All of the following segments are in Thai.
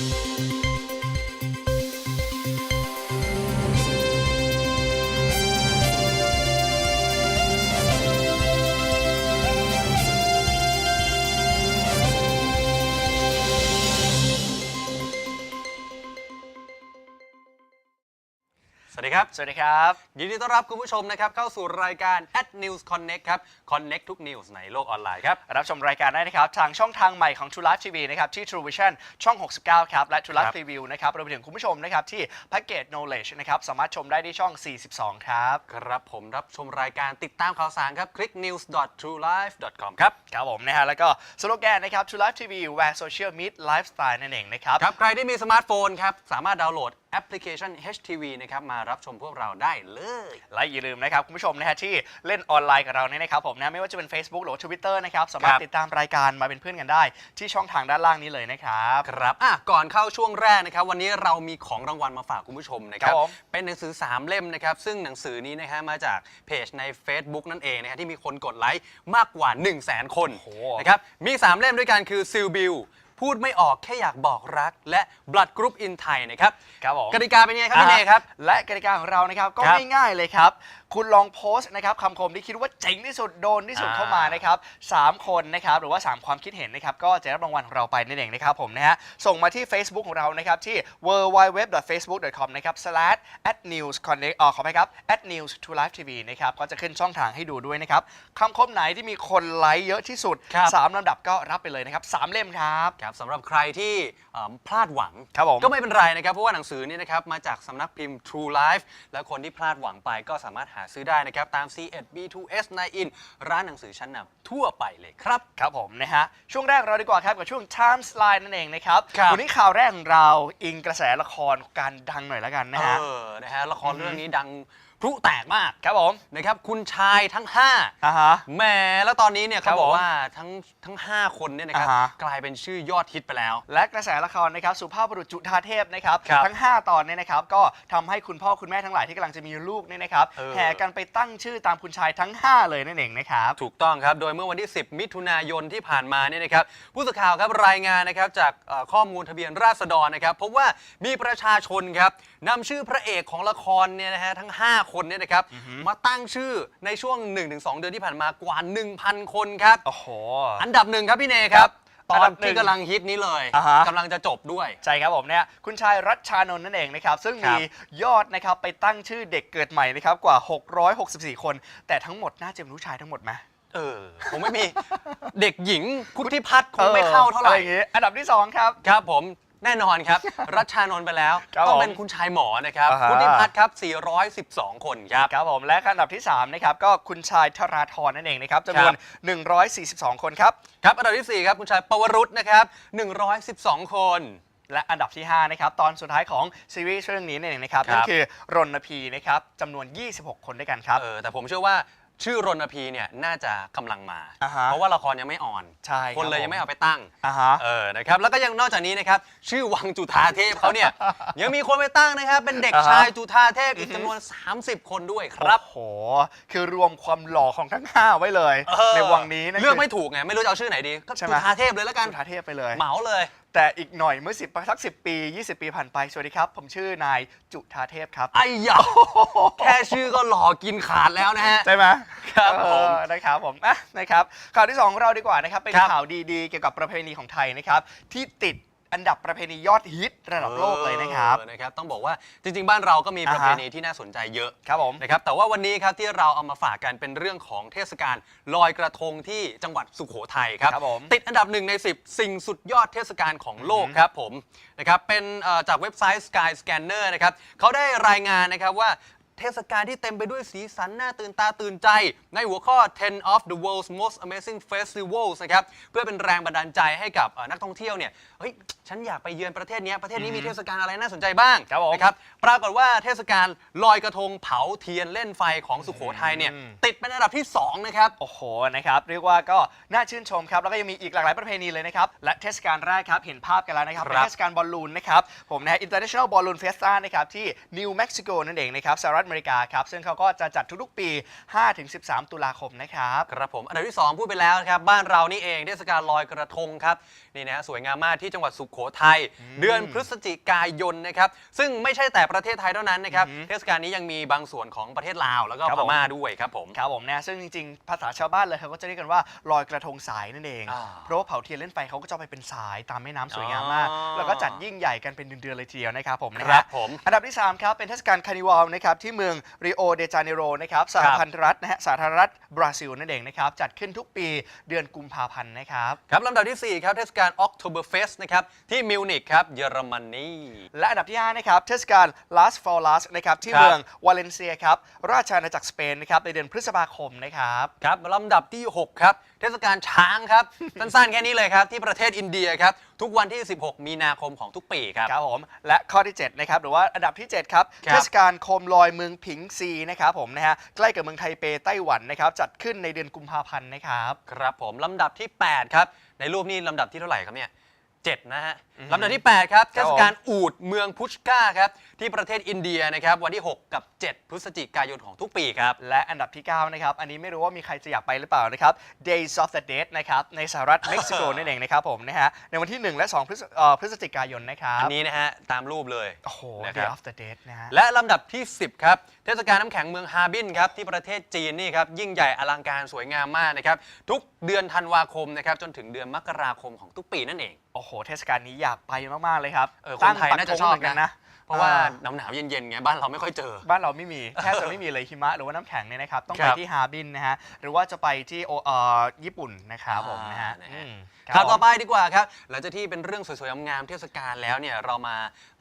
สวั ดีครับ สวัสดีครับ ยินดีต้อนรับคุณผู้ชมนะครับเข้าสู่รายการ at news connect ครับ connect ทุก news ในโลกออนไลน์ครับ รับชมรายการได้นะครับ ทางช่องทางใหม่ของ True Life TV นะครับที่ True Vision ช่อง 69 ครับ และ True ครั Life บ Preview นะครับรวมไปถึงคุณผู้ชมนะครับที่แพ็กเกจ Knowledge นะครับสามารถชมได้ที่ช่อง 42 ครับ ครับผมรับชมรายการติดตามข่าวสารครับ click news truelife com ครับ ครับผมนะฮะแล้วก็สโลแกนนะครับ True Life TV where social meet lifestyle นั่นเองนะครับครับใครที่มีสมาร์ทโฟนครับสามารถดาวน์โหลด แอปพลิเคชัน HTV นะครับมารับชมพวกเราได้เลย และอย่าลืมนะครับคุณผู้ชมนะฮะที่เล่นออนไลน์กับเราเนี่ยนะครับผมนะไม่ว่าจะเป็น Facebook หรือว่า Twitter นะครับสามารคถรับ ติดตามรายการมาเป็นเพื่อนกันได้ ที่ช่องทางด้านล่างนี้เลยนะครับ ครับอะก่อนเข้าช่วงแรกนะครับ วันนี้เรามีของรางวัลมาฝากคุณผู้ชมนะครับ ครับผม เป็นหนังสือ 3 เล่มนะครับ ซึ่งหนังสือนี้นะฮะมาจากเพจใน Facebook นั่นเองนะฮะที่มีคนกดไลค์มากกว่า 1 0 0 0 0แสนคนโอ้โหนะครับ มี 3 เล่มด้วยกันคือซิลบิล พูดไม่ออกแค่อยากบอกรัก และ Blood Group in Thai นะครับครับผมกติกาเป็นยังไงครับพี่เนยครับ และกติกาของเรานะครับก็ครับ ง่ายๆเลยครับ คุณลองโพสต์นะครับคำคมที่คิดว่าเจ๋งที่สุดโดนที่สุดอ่า เข้ามานะครับสามคนนะครับหรือว่า 3 ความคิดเห็นนะครับก็จะรับรางวัลของเราไปนั่นเองนะครับผมนะฮะส่งมาที่ Facebook ของเรานะครับที่ www.facebook.com นะครับ slash at news connect อ๋อขอไปครับ at news to live tv นะครับก็จะขึ้นช่องทางให้ดูด้วยนะครับคำคมไหนที่มีคนไลค์เยอะที่สุดครับ สามลำดับก็รับไปเลยนะครับสามเล่มครับครับสำหรับใครที่เอิ่มพลาดหวัง ครับผม ก็ไม่เป็นไรนะครับ เพราะว่าหนังสือนี้นะครับ มาจากสำนักพิมพ์ True Life และคนที่พลาดหวังไปก็สามารถหาซื้อได้นะครับ ตาม C1 B2S 9 in ร้านหนังสือชั้นนำทั่วไปเลยครับ ครับผมนะฮะ ช่วงแรกเราดีกว่าครับ กับช่วง Time Slide นั่นเองนะครับครับวันนี้ข่าวแรกของเราอิงกระแสละครการดังหน่อยแล้วกันนะฮะ เออนะฮะละครเรื่องนี้ดัง พลุแตกมากครับผมนะครับคุณชายทั้ง5อ่าฮะ แหมแล้วตอนนี้เนี่ยครัเขาบบอกผม ว่าทั้งทั้ง 5 คนเนี่ยนะครับอ่าฮะ กลายเป็นชื่อยอดฮิตไปแล้ว และกระแสละครนะครับสุภาพบุรุษจุฑาเทพนะครับครับทั้ง 5 ตอนเนี่ยนะครับก็ทำให้คุณพ่อคุณแม่ทั้งหลายที่กำลังจะมีลูกเนี่ยนะครับเออ แห่กันไปตั้งชื่อตามคุณชายทั้ง 5 เลยนั่นเองนะครับ ถูกต้องครับ โดยเมื่อวันที่ 10 มิถุนายนที่ผ่านมาเนี่ยนะครับ ผู้สื่อข่าวครับรายงานนะครับจากเอ่อข้อมูลทะเบียนราษฎรนะครับพบว่ามีประชาชนครับนำชื่อพระเอกของละครเนี่ยนะฮะทั้ง 5คนเนี่ยนะครับ มาตั้งชื่อในช่วง 1-2 เดือนที่ผ่านมากว่า 1,000 คนครับ โอ้โห อันดับหนึ่งครับพี่เนครับ ตอัอนนดับหนึ่ที่งกำลังฮิตนี้เลยอ่าฮะ กำลังจะจบด้วย ใช่ครับผมเนี่ยคุณชายรัชชานนท์นั่นเองนะครับ ซึ่งครัมีบยอดนะครับไปตั้งชื่อเด็กเกิดใหม่นะครับกว่า 664 คน แต่ทั้งหมดน่าจะเป็นผู้ชายทั้งหมดไหมเออคงไม่มี เด็กหญิงพุทธิพัฒน์คงไม่เข้าเท่าไหร่ อะอย่างงี้อันดับที่ 2 ครับ ครับผม แน่นอนครับ รัชชานนท์ไปแล้วครับต้องผมเป็นคุณชายหมอนะครับอ่าฮะ พุทธิพัฒน์ครับ 412 คนครับ ครับผมและอันดับที่ 3 นะครับ ก็คุณชายธราธรนั่นเองนะครับจำนวน142 คนครับ ครับอันดับที่ 4 ครับ คุณชายปวรุษนะครับ 112 คน และอันดับที่ 5 นะครับ ตอนสุดท้ายของซีรีส์เรื่องนี้นั่นเองนะครับ ครับ นั่นคือรณพีนะครับจำนวน 26 คนด้วยกันครับ เออแต่ผมเชื่อว่า ชื่อรณพีเนี่ยน่าจะกำลังมา อ่าฮะเพราะว่าละครยังไม่ออน ใช่คนเลยครับยังไม่เอาไปตั้งอ่าฮะ เออนะครับแล้วก็ยังนอกจากนี้นะครับชื่อวังจุธาเทพเขาเนี่ย ยังมีคนไปตั้งนะครับเป็นเด็กอ่าฮะชายจุธาเทพอีกจำนวน 30 คนด้วยครับ โอ้โห คือรวมความหล่อของทั้ง 5 ไว้เลย เออในวังนี้นะ เลือกไม่ถูกไงไม่รู้จะเอาชื่อไหนดีก็ใช่ไหม จุธาเทพเลยแล้วกันจุฬาเทพไปเลย เหมาเลย แต่อีกหน่อยเมื่อ10สัก10ปี 20 ปีผ่านไป สวัสดีครับ ผมชื่อนายจุธาเทพครับ ไอ้ยาแค่ชื่อก็หล่อกินขาดแล้วนะฮะ ใช่ไหมครับเอผมอนะครับผมอะนะครับข่าวที่2ของเราดีกว่านะครับเป็นครับ ข่าวดีๆ เกี่ยวกับประเพณีของไทยนะครับที่ติด อันดับประเพณียอดฮิตระดับโลกเลยนะครับเออนะครับ ต้องบอกว่าจริง ๆ บ้านเราก็มีประเพณีที่น่าสนใจเยอะครับผม นะครับ แต่ว่าวันนี้ครับที่เราเอามาฝากกันเป็นเรื่องของเทศกาลลอยกระทงที่จังหวัดสุโขทัยครับ ครับผมติดอันดับหนึ่งใน 10 สิ่งสุดยอดเทศกาลของโลกครับผม นะครับ เป็นเอ่อจากเว็บไซต์ Sky Scanner นะครับเขาได้รายงานนะครับว่า เทศกาลที่เต็มไปด้วยสีสันน่าตื่นตาตื่นใจ ในหัวข้อ 10 of the world's most amazing festivals นะครับ เพื่อเป็นแรงบันดาลใจให้กับเอ่อนักท่องเที่ยวเนี่ย เฮ้ย ฉันอยากไปเยือนประเทศเนี้ยประเทศนี้มีเทศกาลอะไรน่าสนใจบ้างครับผม นะครับ ปรากฏว่าเทศกาลลอยกระทงเผาเทียนเล่นไฟของสุโขทัยเนี่ยอืมติดเป็นอันดับที่ 2 นะครับ โอ้โห นะครับ เรียกว่าก็น่าชื่นชมครับ แล้วก็ยังมีอีกหลากหลายประเพณีเลยนะครับ และเทศกาลแรกครับ เห็นภาพกันแล้วนะครับ ครับเป็นเทศกาลบอลลูนนะครับ ผมนะฮะ International Balloon Fiesta นะครับ ที่นิวเม็กซิโกนั่นเองนะครับ สหรัฐออเมริกาครับ ซึ่งเขาก็จะจัดทุกๆปี 5-13 ตุลาคมนะครับ ครับผมอันดับที่ 2 พูดไปแล้วนะครับบ้านเรานี่เองเทศกาลลอยกระทงครับนี่นะฮะสวยงามมากที่จังหวัดสุโขทัยเดือนพฤศจิกายนนะครับซึ่งไม่ใช่แต่ประเทศไทยเท่านั้นนะครับเทศกาลนี้ยังมีบางส่วนของประเทศลาวแล้วก็ครับพผม ม่าด้วยครับผม ครับผมนะซึ่งจริงๆ ภาษาชาวบ้านเลยเขาก็จะเรียกกันว่าลอยกระทงสายนั่นเอง อ่าเพราะว่าเผาเทียนเล่นไฟเขาก็จะเอาไปเป็นสายตามแม่น้ำสวยงามมาก อ๋อ แล้วก็จัดยิ่งใหญ่กันเป็นเดือนๆเลยทีเดียวนะครับผมนะครับผม อันดับที่ 3 ครับ เป็นเทศกาลคาร์นิวัลนะครับที่เมืองริโอเดจาเนโรนะครับสหพันธรัฐนะฮะสาธารณรัฐบราซิลนั่นเองนะครับจัดขึ้นทุกปีเดือนกุมภาพันธ์นะครับครับลำดับทีสี่4 ครับเทศกาล Oktoberfest นะครับที่มิวนิกครับเยอรมนีและอันดับที่5นะครับเทศกาล Las f o r Las นะครับที่ครับเมืองวาเลนเซียครับราชอาณาจักรสเปนนะครับในเดือนพฤษภาคมนะครับครับลำดับที่ 6 ครับ เทศกาลช้างครับ สั้นๆ แค่นี้เลยครับ ที่ประเทศอินเดียครับ ทุกวันที่ 16 มีนาคมของทุกปีครับ ครับผม และข้อที่ 7 นะครับ หรือว่าอันดับที่ 7 ครับ ครับ เทศกาลโคมลอยเมืองผิงซีนะครับผมนะฮะใกล้กับเมืองไทเปไต้หวันนะครับ จัดขึ้นในเดือนกุมภาพันธ์นะครับ ครับผม ลำดับที่ 8 ครับ ในรูปนี้ลำดับที่เท่าไหร่ครับเนี่ย เจ็ดนะฮะอือฮึลำดับที่ 8 ครับคเทรับผมศกาลอูดเมืองพุชก้าครับที่ประเทศอินเดียนะครับวันที่ 6 กับ 7 พฤศจิกายนของทุกปีครับ และอันดับที่ 9 นะครับ อันนี้ไม่รู้ว่ามีใครจะอยากไปหรือเปล่านะครับ Days of the Dead นะครับในสหรัฐเม็กซิโกนั่นเองนะครับผมนะฮะในวันที่ 1 และ 2 พฤศเอ่อพฤศจิกายนนะครับอันนี้นะฮะตามรูปเลยโอ้โหนะครั Day บ of the Dead นะฮะและลำดับที่ 10 ครับเทศกาลน้ำแข็งเมืองฮาร์บินครับที่ประเทศจีนนี่ครับยิ่งใหญ่อลังการสวยงามมากนะครับทุกเดือนธันวาคมนะครับจนถึงเดือนมกราคมของทุกปีนั่นเองโอ้โหเทศกาลนี้อยากไปมากๆเลยครับเออคนไทยตั้งน่าจะปักธงชอบเหมือนกันนะนะ เพราะว่าอ่หนาวหนาวๆเย็นๆไงบ้านเราไม่ค่อยเจอ บ้านเราไม่มี แทบจะไม่มีเลยหิมะหรือว่าน้ำแข็งเนี่ยนะครับ ต้องคไปรับที่ฮาร์บินนะฮะ หรือว่าจะไปที่โอเอ่อญี่ปุ่นนะครับผมนะฮะอ่านะฮะ อืมข่าวต่อผมไปดีกว่าครับหลังจากที่เป็นเรื่องสวยๆงามๆเทศกาลแล้วเนี่ยเรามา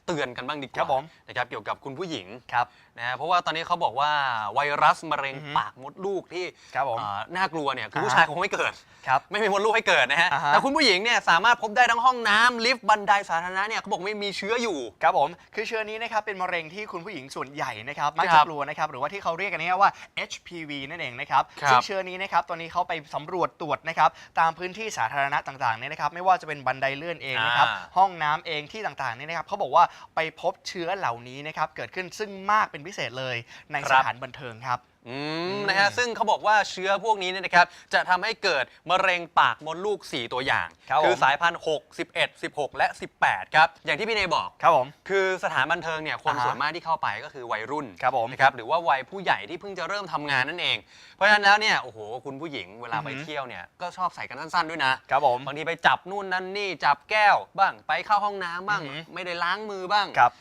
เตือนกันบ้างดีกครัว่าบผม นะครับเกี่ยวกับคุณผู้หญิง ครับ นะฮะเพราะว่าตอนนี้เขาบอกว่าไวรัสมะเร็งอือฮึปากมดลูกที่ครับผมเอ่อน่ากลัวเนี่ยคืออ่าผู้ชายคงไม่เกิด ครับ ไม่มีมดลูกให้เกิดนะฮะอ่าฮะ แต่คุณผู้หญิงเนี่ยสามารถพบได้ทั้งห้องน้ำลิฟต์บันไดสาธารณะเนี่ยเขาบอกไม่มีเชื้ออยู่ ครับผม คือเชื้อนี้นะครับเป็นมะเร็งที่คุณผู้หญิงส่วนใหญ่นะครับมักคจะรับกลัวนะครับหรือว่าที่เขาเรียกกันเนี่ยว่า HPV นั่นเองนะครับครับซึ่งเชื้อนี้นะครับตอนนี้เขาไปสำรวจตรวจนะครับตามพื้นที่สาธารณะต่างๆเนี่ยนะครับไม่ว่าจะเป็นบันไดเลื่อนเองนะครับอ่าห้องน้ำเองที่ต่างๆเนี่ยนะครับเขาบอกว่าไปพบเชื้อเหล่านี้นะครับเกิดขึ้นซึ่งมากเป็นพิเศษเลยในคสรับ ถานบันเทิงครับ อืมนะฮะซึ่งเขาบอกว่าเชื้อพวกนี้เนี่ยนะครับจะทำให้เกิดมะเร็งปากมดลูก 4 ตัวอย่างครับคือผม สายพันธุ์6 11 16 และ 18 ครับ อย่างที่พี่เนยบอก ครับผม คือสถานบันเทิงเนี่ยคนอ่าฮะส่วนมากที่เข้าไปก็คือวัยรุ่นครับผมนะครับหรือว่าวัยผู้ใหญ่ที่เพิ่งจะเริ่มทำงานนั่นเอง เพราะฉะนั้นแล้วเนี่ยโอ้โหคุณผู้หญิงเวลาไปอือหือเที่ยวเนี่ยก็ชอบใส่กันสั้นๆด้วยนะครับผม บางทีไปจับนู่นนั่นนี่จับแก้วบ้างไปเข้าห้องน้ำบ้าง อือหือไม่ได้ล้างมือบ้าง ครับ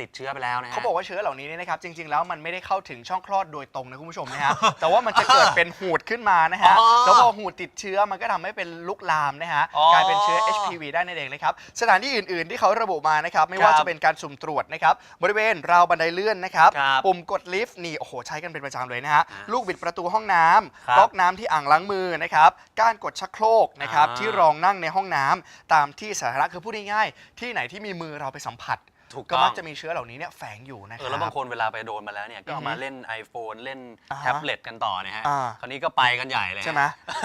ติดเชื้อไปแล้วนะฮะ เขาบอกว่าเชื้อเหล่านี้เนี่ยนะครับจริง ๆ แล้วมันไม่ได้เข้าถึงช่องคลอดโดยตรงนะคุณผู้ชมนะฮะ แต่ว่ามันจะเกิดเป็นหูดขึ้นมานะฮะอ๋อแล้วพอหูดติดเชื้อมันก็ทำให้เป็นลุกลามนะฮะอ๋อกลายเป็นเชื้อ HPV ได้นั่นเองนะครับสถานที่อื่น ๆ ที่เขาระบุมานะครับไม่ว่าครับจะเป็นการสุ่มตรวจนะครับบริเวณราวบันไดเลื่อนนะครับครับปุ่มกดลิฟต์นี่โอ้โหใช้กันเป็นประจำเลยนะฮะอ่าลูกบิดประตูห้องน้ำครับก๊อกน้ำที่อ่างล้างมือนะครับการกดชักโครกนะครับอ่า ที่รองนั่งในห้องน้ำตามที่สาธารณะคือพูดง่ายๆที่ไหนที่มีมือเราไปสัมผัส ถูกก็ต้อง มักจะมีเชื้อเหล่านี้เนี่ยแฝงอยู่นะคเอรัอบแล้วบางคนเวลาไปโดนมาแล้วเนี่ยก็เอามาอือฮึเล่น iPhone เล่นอ่าฮะแท็บเล็ตกันต่อนะฮะอ่า คราวนี้ก็ไปกันใหญ่เลยใช่ไหม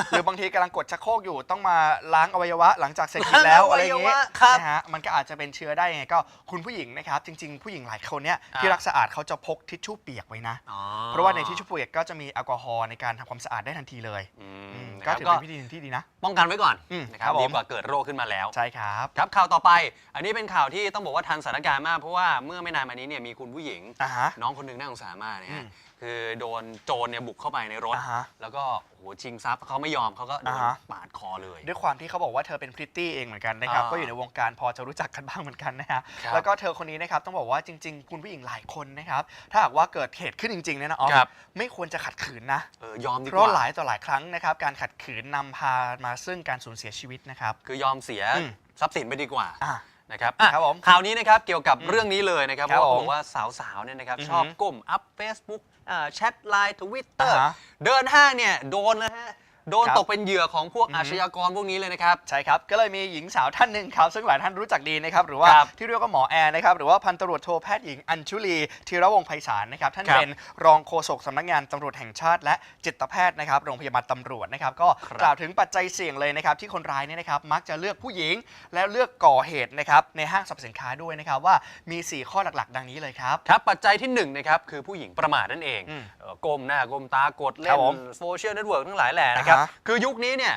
หรือบางทีกำลังกดชักโครกอยู่ต้องมาล้างอวัยวะหลังจากเสร็จกินแล้วล้างอวัอะไรอย่างยวะเงี้ยครับนะฮะมันก็อาจจะเป็นเชื้อได้ยังไงก็คุณผู้หญิงนะครับ จริง ๆ ผู้หญิงหลายคนเนี่ยอ่า ที่รักสะอาดเขาจะพกทิชชู่เปียกไว้นะ อ๋อเพราะว่าในทิชชู่เปียกก็จะมีแอลกอฮอล์ในการทำความสะอาดได้ทันทีเลย อือืมมนะค ก็รับถือก็เป็นวิธีหนึ่งที่ดีนะ ป้องกันไว้ก่อนอืมนะคครัรับบผม ดีกว่าเกิดโรคขึ้นมาแล้ว ใช่ครับ ครับข่าวต่อไป อันนี้เป็นข่าวที่ต้องบอกว่าทันสถานการณ์มากเพราะว่าเมื่อไม่นานมานี้เนี่ยมีคุณผู้หญิง อ่าฮะ น้องคนหนึงน่าสงสารมากนะอืฮะมคือโดนโจรเนี่ยบุกเข้าไปในรถ อ่าฮะแล้วก็โอ้โหชิงทรัพย์เขาไม่ยอมเขาก็โดนอ่าฮะ ปาดคอเลย ด้วยความที่เขาบอกว่าเธอเป็นพริตตี้เองเหมือนกันนะครับ อ่าก็อยู่ในวงการพอจะรู้จักกันบ้างเหมือนกันนะฮะ ครับแล้วก็เธอคนนี้นะครับต้องบอกว่าจริงๆ คุณผู้หญิงหลายคนนะครับ ถ้าหากว่าเกิดเหตุขึ้นจริงๆเนี่ยนะออฟครับ ไม่ควรจะขัดขืนนะ เออยอมดีเพกราะว่าหลายต่อหลายครั้งนะครับ การขัดขืนนำพามาซึ่งการสูญเสียชีวิตนะครับ คือยอมเสียอืม ทรัพย์สินไปดีกว่า อะนะครับอะครับผมข่าวนี้นะครับเกี่ยวกับอืมเรื่องนี้เลยนะครับคเพรับราะว่าผมเขาบอกว่าสาวๆเนี่ยนะครับอือฮึชอบก้มอัพ Facebook อ่า แชทไลน์ทวิตเตอร์อ่าฮะ เดินห้างเนี่ย โดนนะฮะ โดนครับตกเป็นเหยื่อของพวกอือฮึอาชญากรพวกนี้เลยนะครับ ใช่ครับก็เลยมีหญิงสาวท่านหนึ่งครับซึ่งหลายท่านรู้จักดีนะครับหรือว่าครับที่เรียกว่าหมอแอร์นะครับหรือว่าพันตำรวจโทแพทย์หญิงอัญชุลีธีรวงศ์ไพศาลนะครับท่านครับเป็นรองโฆษกสำนักงานตำรวจแห่งชาติ และจิตแพทย์นะครับโรงพยาบาลตำรวจนะครับก็ครับกล่าวถึงปัจจัยเสี่ยงเลยนะครับที่คนร้ายเนี่ยนะครับมักจะเลือกผู้หญิง แล้วเลือกก่อเหตุนะครับในห้างสรรพสินค้าด้วยนะครับว่ามี 4 ข้อหลักๆ ดังนี้เลยครับ ครับปัจจัยที่หนึ่งนะครับคือผู้หญิงประมาทนั่นเองอืมเอ่อก้มหน้าก้มตากดคเล่รันบผมโซเชียลเน็ตเวิร์กทั้งหลายแหล่นะครับอ่าฮะคือยุคนี้เนี่ย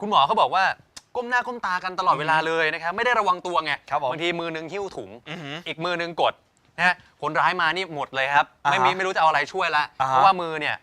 คุณหมอเขาบอกว่าก้มหน้าก้มตากันตลอดเวลาเลยนะครับไม่ได้ระวังตัวไงครับผม บางทีมือหนึงหิ้วถุง อือหือ อีกมือหนึงกดนะฮะคนร้ายมานี่หมดเลยครับ อ่าฮะไม่มีไม่รู้จะเอาอะไรช่วยละ อ่าฮะเพราะว่ามือเนี่ย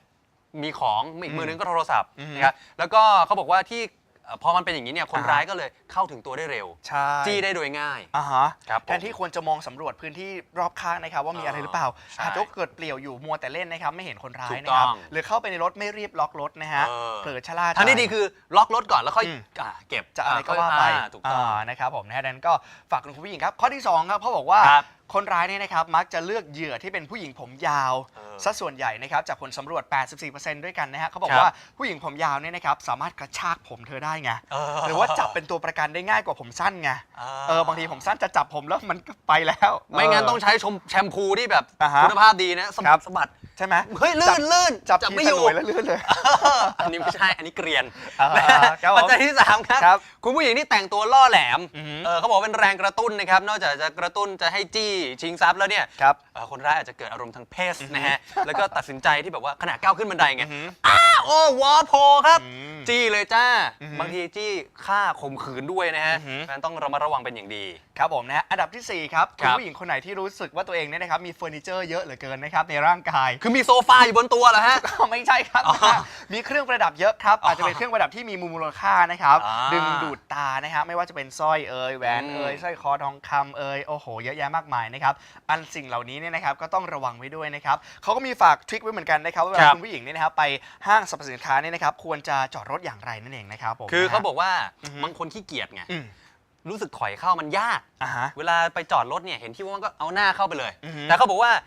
มีของอีกมือหนึงก็โทรศัพท์อือฮึนะครับแล้วก็เขาบอกว่าที่เอ่อพอมันเป็นอย่างนี้เนี่ยคนอ่าฮะร้ายก็เลยเข้าถึงตัวได้เร็ว ใช่จี้ได้โดยง่าย อ่าฮะครับผมแทนที่ควรจะมองสำรวจพื้นที่รอบข้างนะครับ ว่ามีอะไรหรือเปล่าใช่หากว่าเกิดเปลี่ยวอยู่มัวแต่เล่นนะครับ ไม่เห็นคนร้าถูยกนะครับต้องหรือเข้าไปในรถไม่รีบล็อกรถนะฮะเออ เผลอชะล่าใจ ทางที่ดีคือล็อกรถก่อนแล้วค่อยอืม อ่าเก็บจะอะไรก็ว่าไปอ่ถูกต้องานะครับผมนะฮะดังนั้นก็ฝากคุณผู้หญิงครับ ข้อที่สองครับเขาบอกว่าครับ คนร้ายเนี่ยนะครับมักจะเลือกเหยื่อที่เป็นผู้หญิงผมยาวเออซะส่วนใหญ่นะครับจากผลสำรวจ 84%ด้วยกันนะฮะเขาบอกครับ ว่าผู้หญิงผมยาวเนี่ยนะครับสามารถกระชากผมเธอได้ไงเออหรือว่าจับเป็นตัวประกันได้ง่ายกว่าผมสั้นไงเออบางทีผมสั้นจะจับผมแล้วมันก็ไปแล้วไม่งั้นเต้องใช้ชมแชมพูที่แบบอ่าฮะคุณภาพดีนะสะครับัดบสะบัดใช่ไหมเฮ้ยลื่จับนลื่นจับจับทีไม่สอยู่วยแล้วลื่นเลย อันนี้ไม่ใช่ อันนี้เกรียนอ่าครับผมปัจจัยที่สามครับครับ คุณผู้หญิงที่แต่งตัวล่อแหลมอือหือเออเขาบอกว่าเป็นแรงกระตุ้นนะครับ นอกจากจะกระตุ้นจะให้จี้ชิงทรัพย์แล้วเนี่ยครับเอ่อคนร้ายอาจจะเกิดอารมณ์ทางเพศนะฮะ แล้วก็ตัดสินใจที่แบบว่าขณะก้าวขึ้นบันไดไงอือหืออ้าวโอ้วอโพครับอืมจี้เลยจ้าอือหือบางทีจี้ฆ่าข่มขืนด้วยนะฮะอือหือเพราะฉะนั้นต้องระมัดระวังเป็นอย่างดี ครับผมนะฮะอันดับทีสี่4ครับคคุรัณบผู้หญิงคนไหนที่รู้สึกว่าตัวเองเนี่ยนะครับมีเฟอร์นิเจอร์เยอะเหลือเกินนะครับในร่างกายคือมีโซฟาอยู่บนตัวเหรอฮะก็ไม่ใช่ครับอ๋อมีเครื่องประดับเยอะครับอ๋อออาจจะเป็นเครื่องประดับที่มีมูลค่านะครับ อ่าดึงดูดตานะครับไม่ว่าจะเป็นสร้อยเอ่ยแหวนอืมเอ่ยสร้อยคอทองคำเอ่ยโอ้โหเยอะแยะมากมายนะครับอันสิ่งเหล่านี้เนี่ยนะครับก็ต้องระวังไว้ด้วยนะครับเขาก็มีฝากทริคไว้เหมือนกันนะครับว่าเวครัลาบ คุณผู้หญิงเนี่ยนะครับไปห้างสรรพสินค้าเนี่ยนะครับควรจะจอดรถอย่างไรนั่นเองนะครับผมคือเขานะฮะบอกว่าอือฮึบางคนขี้เกียจไง อืมรู้สึกถอยเข้ามันยาก อ่าฮะ เวลาไปจอดรถเนี่ยเห็นที่ว่างก็เอาหน้าเข้าไปเลย อือฮึแต่เขาบอกว่าอ่า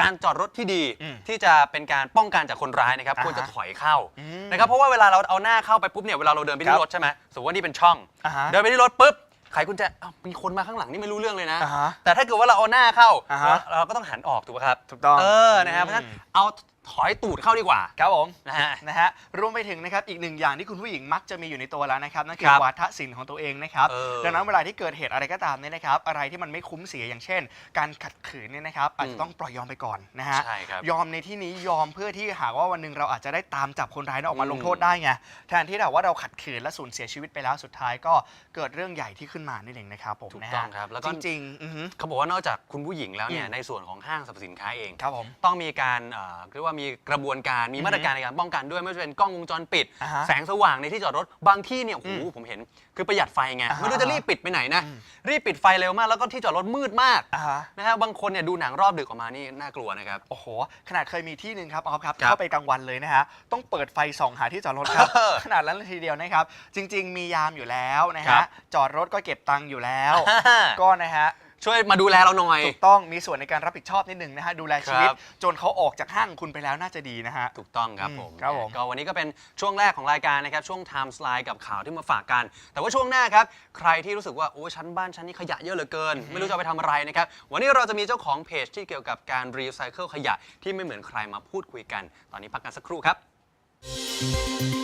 การจอดรถที่ดีอืมที่จะเป็นการป้องกันจากคนร้ายนะครับอ่าฮะควรจะถอยเข้าอืมนะครับเพราะว่าเวลาเราเอาหน้าเข้าไปปุ๊บเนี่ยเวลาเราเดินไปครัที่บรถใช่ไหมสมมติว่านี่เป็นช่องอ่าฮะเดินไปที่รถปุ๊บไขกุญแจอ้าวมีคนมาข้างหลังนี่ไม่รู้เรื่องเลยนะอ่าฮะแต่ถ้าเกิดว่าเราเอาหน้าเข้าอ่าฮะเราเราก็ต้องหันออกถูกไหมครับ ถูกต้อง เออ นะครับ เพราะฉะนั้นอืมเอา ถอยตูดเข้าดีกว่า ครับผมนะฮะ นะฮะรวมไปถึงนะครับอีกหนึ่งอย่างที่คุณผู้หญิงมักจะมีอยู่ในตัวแล้วนะครับนั่นคืคอรับวาทศิลป์ของตัวเองนะครับเออดังนั้นเวลาที่เกิดเหตุอะไรก็ตามเนี่ยนะครับ อะไรที่มันไม่คุ้มเสียอย่างเช่น การขัดขืนเนี่ยนะครับอาจจะต้องปล่อยยอมไปก่อนนะฮะใช่ครับยอมในที่นี้ยอมเพื่อที่หากว่าวันหนึ่งเราอาจจะได้ตามจับคนร้ายนั้นออกมาอืมลงโทษได้ไงแทนที่ถ้าว่าเราขัดขืนและสูญเสียชีวิตไปแล้วสุดท้ายก็เกิดเรื่องใหญ่ที่ขึ้นมานั่นเองนะครับผมถูกนะต้อฮะงครับแล้วก็ จริงๆอือฮึ เขาบอกว่านอกจากคุณผู้หญิงแล้วเนี่ยอืม ในส่วนของห้างสรรพสินค้าเอง ครับผม ต้องมีการเอ่อเรียกว่ามีกระบวนการมีอือฮึมาตรการในการป้องกันด้วยไม่ว่าจะเป็นกล้องวงจรปิด อ่าฮะแสงสว่างในที่จอดรถบางที่เนี่ยโอ้โหอืมผมเห็น คือประหยัดไฟไงอ่าฮะ ไม่รู้จะรีบปิดไปไหนนะอืมรีบปิดไฟเร็วมากแล้วก็ที่จอดรถมืดมากอ่าฮะ นะฮะบางคนเนี่ยดูหนังรอบดึกออกมานี่น่ากลัวนะครับ โอ้โห ขนาดเคยมีที่หนึ่งครับออฟครับ ครับเข้าไปกลางวันเลยนะฮะ ต้องเปิดไฟส่องหาที่จอดรถครับเออขนาดนั้นเลยทีเดียวนะครับ จริง ๆ มียามอยู่แล้วนะครัฮะ บ จอดรถก็เก็บตังค์อยู่แล้วอ่าก็นะฮะ ช่วยมาดูแลเราหน่อย ถูกต้องมีส่วนในการรับผิดชอบนิดหนึ่งนะฮะดูแลชีวิต ครับ จนเขาออกจากห้างคุณไปแล้วน่าจะดีนะฮะ ถูกต้องครับอืมผมครับผมก็วันนี้ก็เป็นช่วงแรกของรายการนะครับ ช่วง Time Slide กับข่าวที่มาฝากกัน แต่ว่าช่วงหน้าครับ ใครที่รู้สึกว่า โอ้ชั้นบ้านชั้นนี้ขยะเยอะเหลือเกิน ไม่รู้จะเอาไปทำอะไรนะครับ วันนี้เราจะมีเจ้าของเพจที่เกี่ยวกับการรีไซเคิลขยะที่ไม่เหมือนใครมาพูดคุยกัน ตอนนี้พักกันสักครู่ครับ